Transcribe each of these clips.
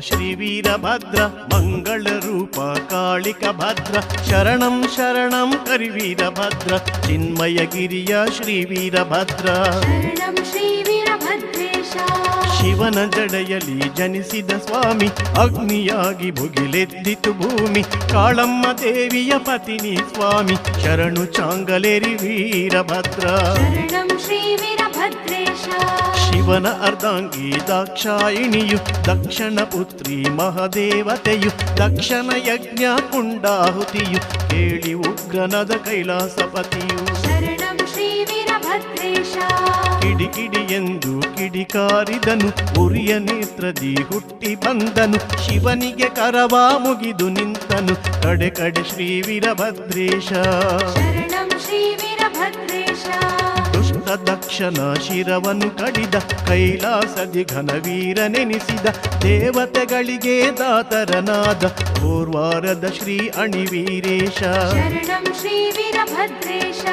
ಶ್ರೀ ವೀರಭದ್ರ ಮಂಗಳ ರೂಪ ಕಾಳಿಕ ಭದ್ರ ಶರಣಂ ಶರಣಂ ಕರಿ ವೀರಭದ್ರ ಚಿನ್ಮಯಗಿರಿಯ ಶ್ರೀ ವೀರಭದ್ರ ಶಿವನ ಜಡೆಯಲ್ಲಿ ಜನಿಸಿದ ಸ್ವಾಮಿ ಅಗ್ನಿಯಾಗಿ ಭುಗಿಲೆದ್ದಿತು ಭೂಮಿ ಕಾಳಮ್ಮ ದೇವಿಯ ಪತಿನಿ ಸ್ವಾಮಿ ಶರಣು ಚಾಂಗಲೇರಿ ವೀರಭದ್ರ ಶಿವನ ಅರ್ಧಾಂಗಿ ದಾಕ್ಷಾಯಿಣಿಯು ದಕ್ಷಿಣ ಪುತ್ರಿ ಮಹಾದೇವತೆಯು ದಕ್ಷಿಣ ಯಜ್ಞ ಕುಂಡಾಹುತಿಯು ಕೇಳಿ ಉಗ್ರನದ ಕೈಲಾಸಪತಿಯು. ಕಿಡಿಕಿಡಿ ಎಂದು ಕಿಡಿಕಾರಿದನು ಉರಿಯ ನೇತ್ರದಿ ಹುಟ್ಟಿ ಬಂದನು ಶಿವನಿಗೆ ಕರವ ಮುಗಿದು ನಿಂತನು ಕಡೆ ಕಡೆ ಶ್ರೀ ವೀರಭದ್ರೇಶ. ಕೂತ ದಕ್ಷನ ಶಿರವನ್ನು ಕಡಿದ ಕೈಲಾಸದಿ ಘನವೀರನೆನಿಸಿದ ದೇವತೆಗಳಿಗೆ ದಾತರನಾದ ಪೂರ್ವಾರದ ಶ್ರೀ ಅಣಿವೀರೇಶ. ಶ್ರೀ ವೀರಭದ್ರೇಶ.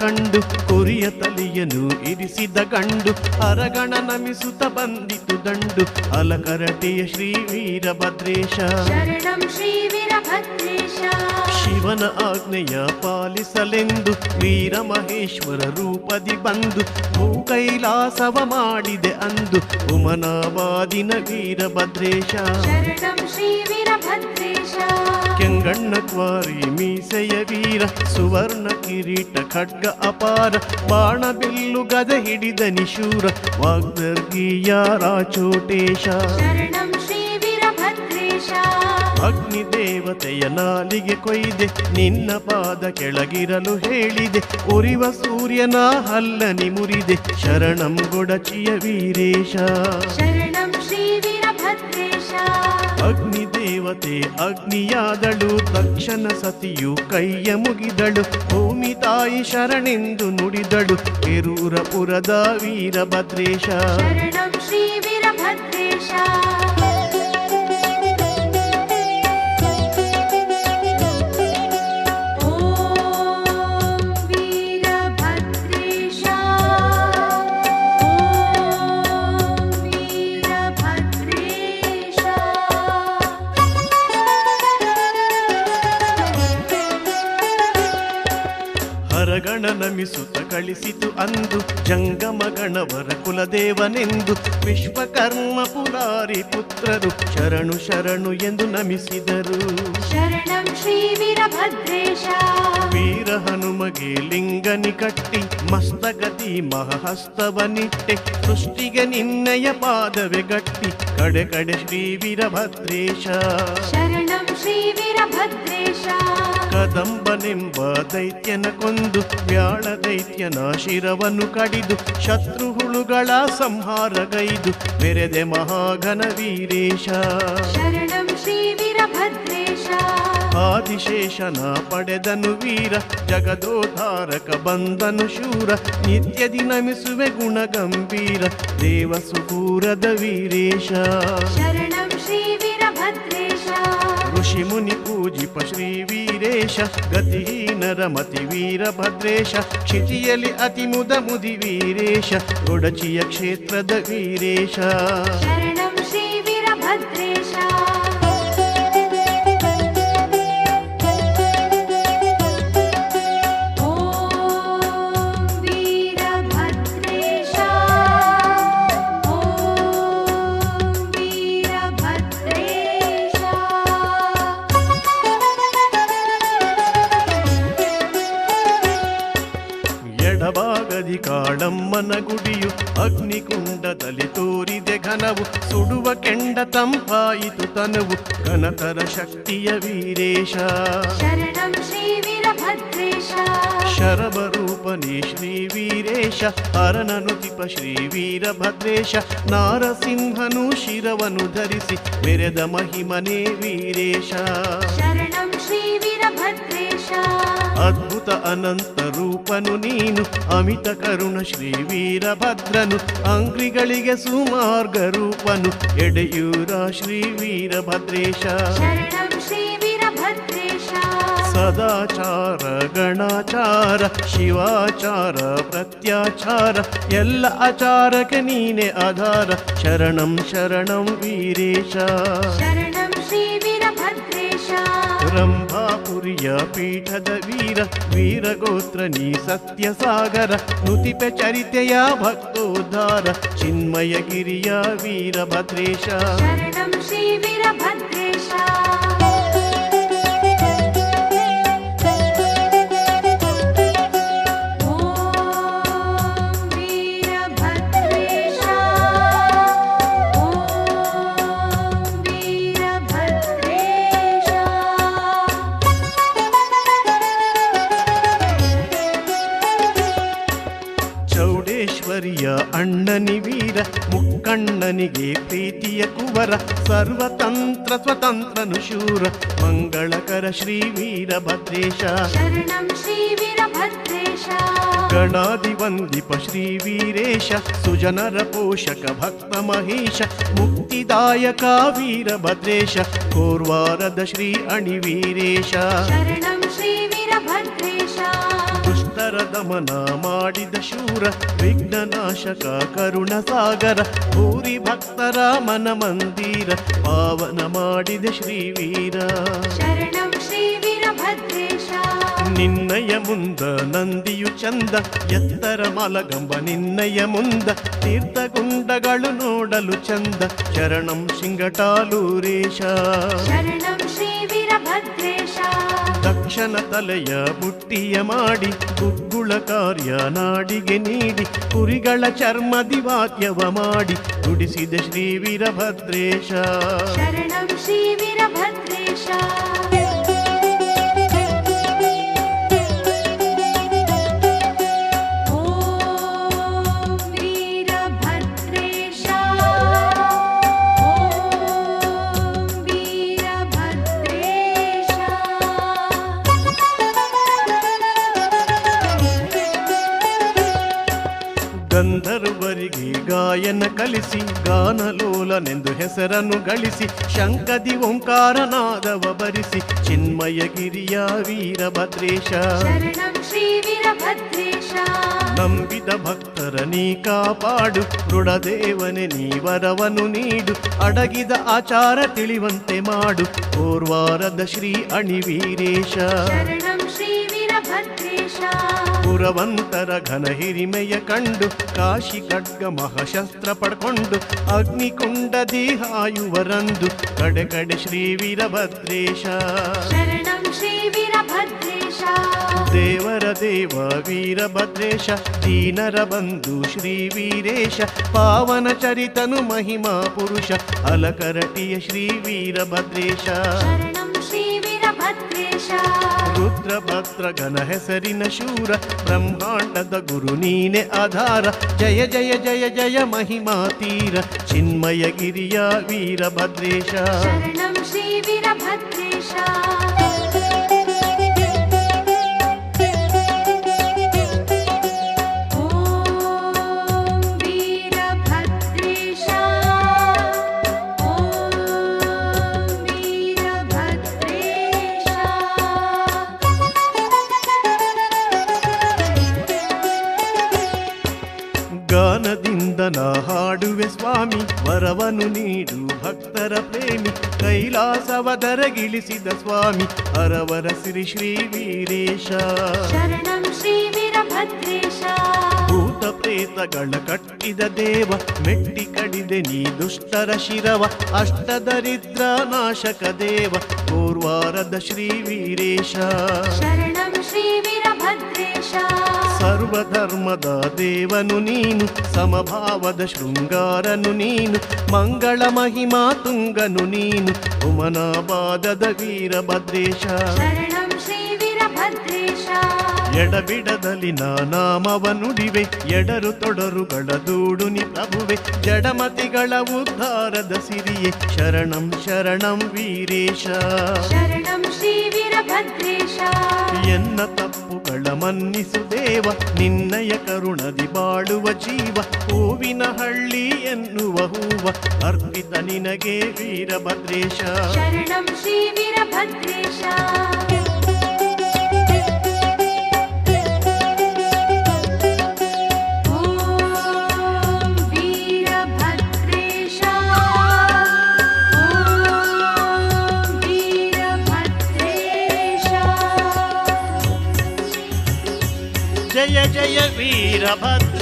ಕಂಡು ಕೊರಿಯ ತಲೆಯನ್ನು ಇರಿಸಿದ ಗಂಡು ಅರಗಣ ನಮಿಸುತ್ತ ಬಂದಿತು ದಂಡು ಅಲಕರಟೆಯ ಶ್ರೀ ವೀರಭದ್ರೇಶ. ಶಿವನ ಆಜ್ಞೆಯ ಪಾಲಿಸಲೆಂದು ವೀರ ಮಹೇಶ್ವರ ರೂಪದಿ ಬಂದು ಭೂ ಕೈಲಾಸವ ಮಾಡಿದೆ ಅಂದು ಉಮನಾವಾದಿನ ವೀರಭದ್ರೇಶ. ಕೆಂಗಣ್ಣ ಕ್ವಾರಿ ಮೀಸೆಯ ವೀರ ಸುವರ್ಣ ಕಿರೀಟ ಖಡ್ಗ ತ್ಯಾಗ ಅಪಾರ. ಬಾಣಬಿಲ್ಲು ಗದ ಹಿಡಿದ ನಿಶೂರ. ವಾಗ್ನರ್ಗೀಯ ರಾಚೋಟೇಶ ಅಗ್ನಿ ದೇವತೆಯ ನಾಲಿಗೆ ಕೊಯ್ದೆ. ನಿನ್ನ ಪಾದ ಕೆಳಗಿರಲು ಹೇಳಿದೆ. ಉರಿವ ಸೂರ್ಯನ ಹಲ್ಲನಿ ಮುರಿದೆ. ಶರಣಂ ಗೊಡಚಿಯ ವೀರೇಶ. ದೇವತೆ ಅಗ್ನಿಯಾದಳು. ತಕ್ಷಣ ಸತಿಯು ಕೈಯ ಮುಗಿದಳು. ಭೂಮಿ ತಾಯಿ ಶರಣೆಂದು ನುಡಿದಳು. ಕೆರೂರಪುರದ ವೀರಭದ್ರೇಶ. ಶ್ರೀ ವೀರಭದ್ರೇಶ. ಗಣನಮಿಸುತ್ತ ಕಳಿಸಿತು ಅಂದು ಜಂಗಮ ಗಣವರ ಕುಲದೇವನೆಂದು ವಿಶ್ವಕರ್ಮ ಪುರಾರಿ ಪುತ್ರರು ಶರಣು ಶರಣು ಎಂದು ನಮಿಸಿದರು. ಶರಣಂ ಶ್ರೀ ವೀರಭದ್ರೇಶ. ವೀರ ಹನುಮಗೆ ಲಿಂಗನಿ ಕಟ್ಟಿ ಮಸ್ತಗತಿ ಮಹಸ್ತವನಿಟ್ಟೆ ಸೃಷ್ಟಿಗೆ ನಿನ್ನಯ ಪಾದವೆ ಗಟ್ಟಿ ಕಡೆ ಕಡೆ ಶ್ರೀ ವೀರಭದ್ರೇಶ. ಶರಣಂ ಶ್ರೀ ವೀರಭದ್ರೇಶ. ಕದಂಬನೆಂಬ ದೈತ್ಯನ ಕೊಂದು ವ್ಯಾಳ ದೈತ್ಯನ ಶಿರವನ್ನು ಕಡಿದು ಶತ್ರು ಹುಳುಗಳ ಸಂಹಾರಗೈದು ಮೆರೆದೆ ಮಹಾಘನ ವೀರೇಶ. ಆದಿಶೇಷನ ಪಡೆದನು ವೀರ ಜಗದೋಧಾರಕ ಬಂದನು ಶೂರ ನಿತ್ಯ ದಿನಮಿಸುವೆ ಗುಣಗಂಭೀರ ದೇವ ಸುಗೂರದ ವೀರೇಶ. ಋಷಿ ಮುನಿ ಶ್ರೀ ವೀರೇಶ ಗತಿಹೀನರ ಮತಿ ವೀರಭದ್ರೇಶ ಕ್ಷಿತಿಯಲಿ ಅತಿ ಮುದ ಮುದಿ ವೀರೇಶ ಗೊಡಚಿಯ ಕ್ಷೇತ್ರದ ವೀರೇಶ. ಕೆಂಡ ತಂಪಾಯಿತು ತನುವು ಕನತರ ಶಕ್ತಿಯ ವೀರೇಶ ಶರಣಂ ಶ್ರೀ ವೀರಭದ್ರೇಶ ಶರಭರೂಪನೇ ಶ್ರೀ ವೀರೇಶ ಹರನನುತಿಪ ಶ್ರೀ ವೀರಭದ್ರೇಶ ನಾರಸಿಂಹನು ಶಿರವನು ಧರಿಸಿ ಮೆರೆದ ಮಹಿಮನೇ ವೀರೇಶ ಶರಣಂ ಶ್ರೀ ವೀರಭದ್ರೇಶ ಅದ್ಭುತ అనంత ರೂಪನು ನೀನು ಅಮಿತ ಕರುಣ ಶ್ರೀ ವೀರಭದ್ರನು ಅಂಗ್ರಿಗಳಿಗೆ ಸುಮಾರ್ಗ ರೂಪನು ಎಡೆಯೂರ ಶ್ರೀ ವೀರಭದ್ರೇಶ. ಸದಾಚಾರ ಗಣಾಚಾರ ಶಿವಾಚಾರ ಪ್ರತ್ಯಾಚಾರ ಎಲ್ಲ ಆಚಾರಕ್ಕೆ ನೀನೆ ಆಧಾರ ಶರಣಂ ಶರಣಂ ವೀರೇಶ. ರಂಭಾಪುರಿಯ ಪೀಠದ ವೀರ ವೀರಗೋತ್ರ ನೀ ಸತ್ಯಸಾಗರ ನುತಿಪ ಚರಿತೆಯ ಭಕ್ತೋದ್ಧಾರ ಚಿನ್ಮಯ ಗಿರಿಯ ವೀರಭದ್ರೇಶ ಶರಣಂ ಶ್ರೀ ವೀರಭದ್ರ ಚೌಡೇಶ್ವರಿಯ ಅಣ್ಣನಿ ವೀರ ಮುಕ್ಕಣ್ಣನಿಗೆ ಪ್ರೀತಿಯ ಕುವರ ಸರ್ವತಂತ್ರ ಸ್ವತಂತ್ರನು ಶೂರ ಮಂಗಳಕರ ಶ್ರೀ ವೀರ ಭದ್ರೇಶ ಗಣಾದಿವಂದಿಪ ಶ್ರೀ ವೀರೇಶ ಸುಜನರ ಪೋಷಕ ಭಕ್ತ ಮಹೇಶ ಮುಕ್ತಿದಾಯಕ ವೀರಭದ್ರೇಶ ಕೋರ್ವಾರದ ಶ್ರೀ ಅಣಿವೀರೇಶ. ಶ್ರೀ ಸಾಗರ ದಮನ ಮಾಡಿದ ಶೂರ ವಿಘ್ನನಾಶಕ ಕರುಣ ಸಾಗರ ಭೂರಿ ಭಕ್ತರ ಮನ ಮಂದಿರ ಪಾವನ ಮಾಡಿದ ಶ್ರೀವೀರ. ನಿನ್ನಯ ಮುಂದ ನಂದಿಯು ಚಂದ ಎತ್ತರ ಮಲಗಂಬ ನಿನ್ನಯ ಮುಂದ ತೀರ್ಥಗುಂಡಗಳು ನೋಡಲು ಚಂದ ಶರಣಂ ಶೃಂಗಟಾಲೂರೇಶ. ಪುರುಷನ ತಲೆಯ ಬುಟ್ಟಿಯ ಮಾಡಿ, ಗುಗ್ಗುಳ ಕಾರ್ಯ ನಾಡಿಗೆ ನೀಡಿ, ಕುರಿಗಳ ಚರ್ಮ ವಾಕ್ಯವ ಮಾಡಿ, ನುಡಿಸಿದ ಶ್ರೀ ವೀರಭದ್ರೇಶ. ಶರಣಂ ಶ್ರೀ ವೀರಭದ್ರೇಶ. ಕಲೆಯನ್ನ ಕಲಿಸಿ ಗಾನಲೋಲನೆಂದು ಹೆಸರನ್ನು ಗಳಿಸಿ ಶಂಕದಿ ಓಂಕಾರನಾದವ ಬರಿಸಿ ಚಿನ್ಮಯ ಗಿರಿಯ ವೀರಭದ್ರೇಶ. ನಂಬಿದ ಭಕ್ತರ ನೀ ಕಾಪಾಡು ದೃಢದೇವನೆ ನೀ ವರವನು ನೀಡು ಅಡಗಿದ ಆಚಾರ ತಿಳಿವಂತೆ ಮಾಡು ಪೂರ್ವಾರದ ಶ್ರೀ ಅಣಿವೀರೇಶ. ಶ್ರೀ ಪುರವಂತರ ಘನ ಹಿರಿಮೆಯ ಕಂಡು ಕಾಶಿ ಖಡ್ಗ ಮಹಾಶಸ್ತ್ರ ಪಡ್ಕೊಂಡು ಅಗ್ನಿಕುಂಡದಿ ಹಾಯುವರಂದು ಕಡೆ ಕಡೆ ಶ್ರೀ ವೀರಭದ್ರೇಶ. ದೇವರ ದೇವ ವೀರಭದ್ರೇಶ ದೀನರ ಬಂಧು ಶ್ರೀ ವೀರೇಶ ಪಾವನ ಚರಿತನು ಮಹಿಮಾ ಪುರುಷ ಅಲಕರಟಿಯ ಶ್ರೀ ವೀರಭದ್ರೇಶ. ಶ್ರೀ ವೀರಭದ್ರೇಶ. ಭದ್ರ ಭದ್ರ ಘನ ಹೆಸರಿನ ಶೂರ ಬ್ರಹ್ಮಾಂಡದ ಗುರು ನೀನೆ ಆಧಾರ ಜಯ ಜಯ ಜಯ ಜಯ ಮಹಿಮಾ ತೀರ ಚಿನ್ಮಯ ಗಿರಿಯ ವೀರಭದ್ರೇಶ ಶರಣಂ ಶ್ರೀ ವೀರಭದ್ರೇಶ ಹೊಸವದರಗಿಳಿಸಿದ ಸ್ವಾಮಿ ಹರವರ ಸಿರಿ ಶ್ರೀ ವೀರೇಶ. ಶರಣಂ ಶ್ರೀ ವೀರಭದ್ರೇಶ. ಭೂತ ಪ್ರೇತಗಳ ಕಟ್ಟಿದ ದೇವ ಮೆಟ್ಟಿ ಕಡಿದೆ ನೀ ದುಷ್ಟರ ಶಿರವ ಅಷ್ಟದರಿದ್ರ ನಾಶಕ ದೇವ ಪೂರ್ವಾರದ ಶ್ರೀ ವೀರೇಶ. ಶರಣಂ ಶ್ರೀ ವೀರಭದ್ರೇಶ. ಸರ್ವಧರ್ಮದ ದೇವನು ನೀನು ಸಮಭಾವದ ಶೃಂಗಾರನು ನೀನು ಮಂಗಳ ಮಹಿಮಾ ತುಂಗನು ನೀನು ಉಮನಾಬಾದದ ವೀರಭದ್ರೇಶ ಎಡಬಿಡದಲ್ಲಿ ನಾನಾಮವನುಡಿವೆ ಎಡರು ತೊಡರುಗಳ ದೂಡುನಿ ಪ್ರಭುವೆ ಜಡಮತಿಗಳ ಉದ್ಧಾರದ ಸಿರಿಯೇ ಶರಣಂ ಶರಣಂ ವೀರೇಶ. ಶರಣಂ ಶ್ರೀ ಎನ್ನ ತಪ್ಪುಗಳ ಮನ್ನಿಸು ದೇವ ನಿನ್ನಯ ಕರುಣದಿ ಬಾಳುವ ಜೀವ ಹೂವಿನ ಹಳ್ಳಿ ಎನ್ನುವ ಹೂವ ಅರ್ಪಿತ ನಿನಗೆ ವೀರಭದ್ರೇಶ. ಶರಣಂ ಶ್ರೀ ವೀರಭದ್ರೇಶ. I'm Hyderabad